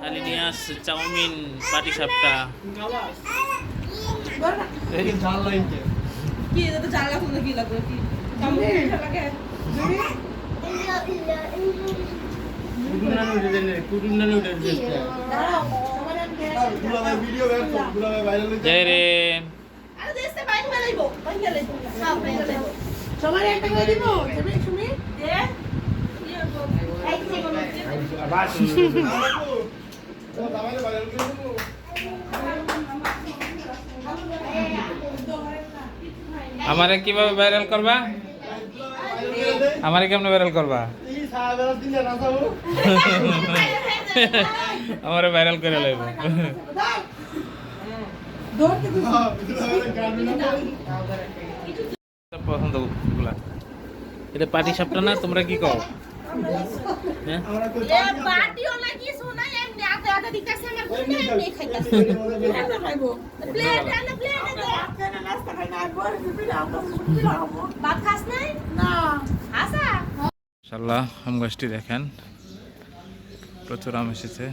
আলিনিয়াস chowmein পাটি সাপটা। কি এটা তো চাল লাগবে? চাউমিন লাগে। জয় সবার একটা করে দিব তুমি শুনি দে আমারে কীভাবে ভাইরাল করবা? আমারে কেমনে ভাইরাল করবা? আমারে ভাইরাল করে লইব। পছন্দগুলা। এটা পাটি সাপটা না, তোমরা কি কও? হ্যাঁ? আমো গাছটি দেখেন। প্রচুর আম এসেছে।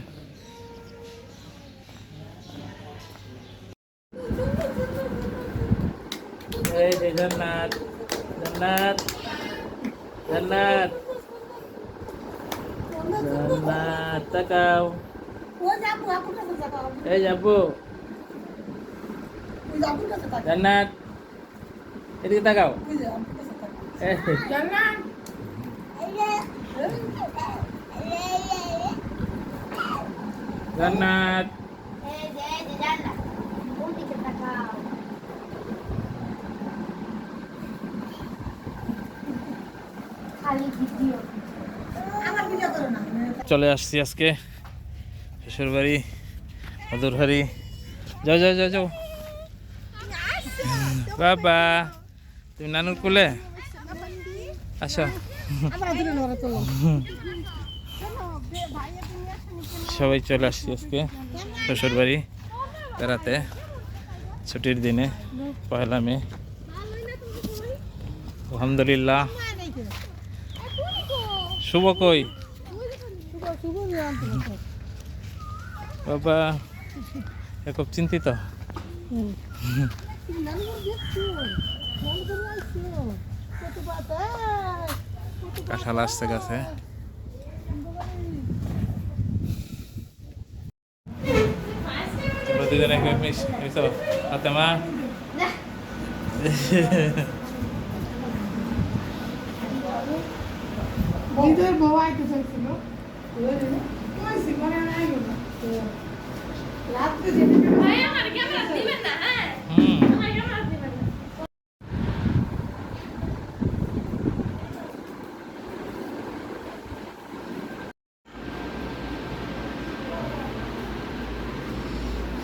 জান্নাত জান্নাত। জান্নাত তাকাও। ও যাবো আপুর কাছে যাবো এই যাবো ওই আপুর কাছে থাক জান্নাত এদিকে তাকাও ওই যে আপুর কাছে থাক এই, জান্নাত জান্নাত আমার ভিডিও করো না চলে আসছি আজকে শ্বশুর বাড়ি মধুর বাড়ি যাও যাও যাও যাও বাবা তুমি নানুর কোলে আসো সবাই চলে আসছি আজকে শ্বশুর বাড়ি বেড়াতে ছুটির দিনে পয়লা মে আলহামদুলিল্লাহ শুভ কই বাবা খুব চিন্তিত। কাঁঠাল আসছে গাছে। দুজনে হাতে মা। বউ আইতে চাইছিল।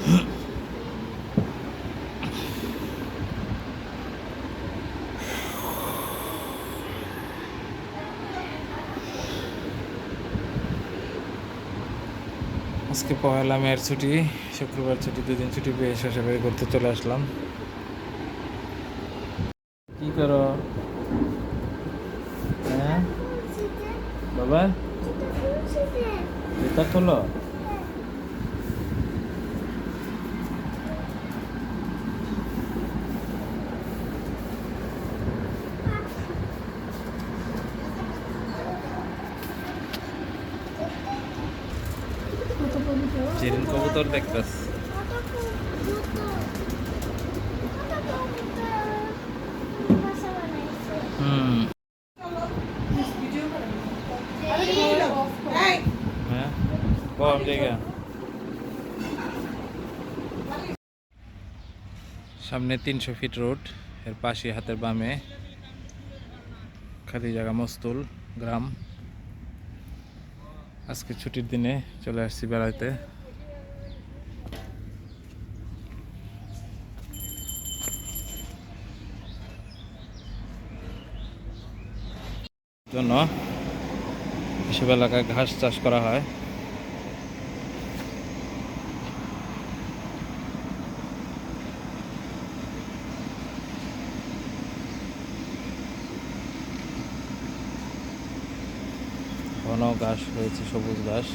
আজকে পয়লা মেয়ের ছুটি, শুক্রবার ছুটি, দুদিন ছুটি পেয়ে শ্বশুরবাড়ি করতে চলে আসলাম। কি করো? হ্যাঁ? বাবা? জুতা খোলো? চিরিন কবুতর হ্যাঁ? সামনে তিনশো ফিট রোড, এর পাশে হাতের বামে খালি জায়গা মস্তুল গ্রাম। আজকে ছুটির দিনে চলে আসছি বেড়াইতে। জন্য এসব এলাকায় ঘাস চাষ করা হয়। ঘন ঘাস রয়েছে সবুজ ঘাস।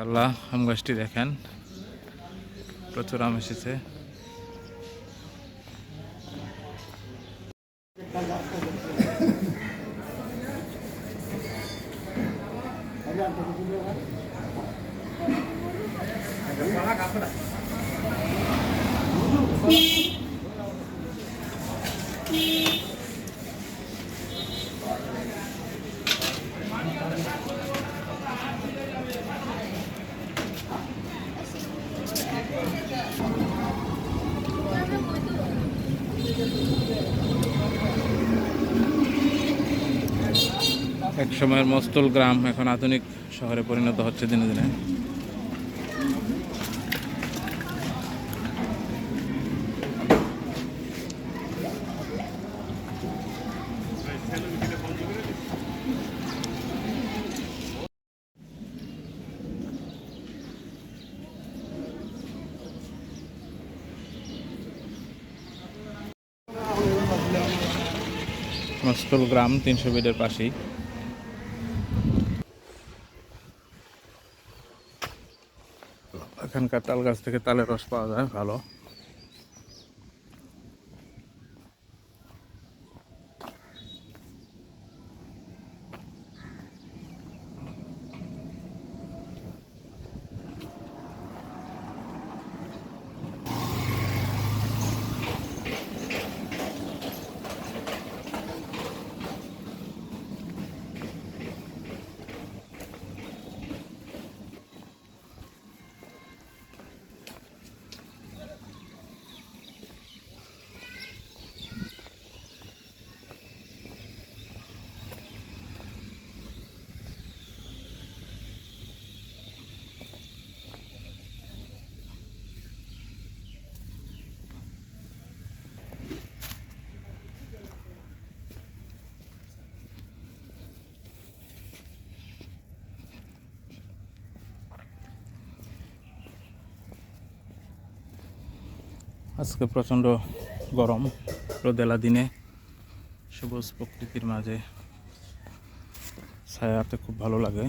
মাশাল্লাহ আম গাছটি দেখেন। প্রচুর আম এসেছে। এক সময়ের মস্তল গ্রাম এখন আধুনিক শহরে পরিণত হচ্ছে দিনে দিনে। মস্তল গ্রাম তিনশো বেডের পাশেই। এখানকার তাল গাছ থেকে তালের রস পাওয়া যায় ভালো। আজকে প্রচণ্ড গরম রোদেলা দিনে সবুজ প্রকৃতির মাঝে ছায়াতে খুব ভালো লাগে।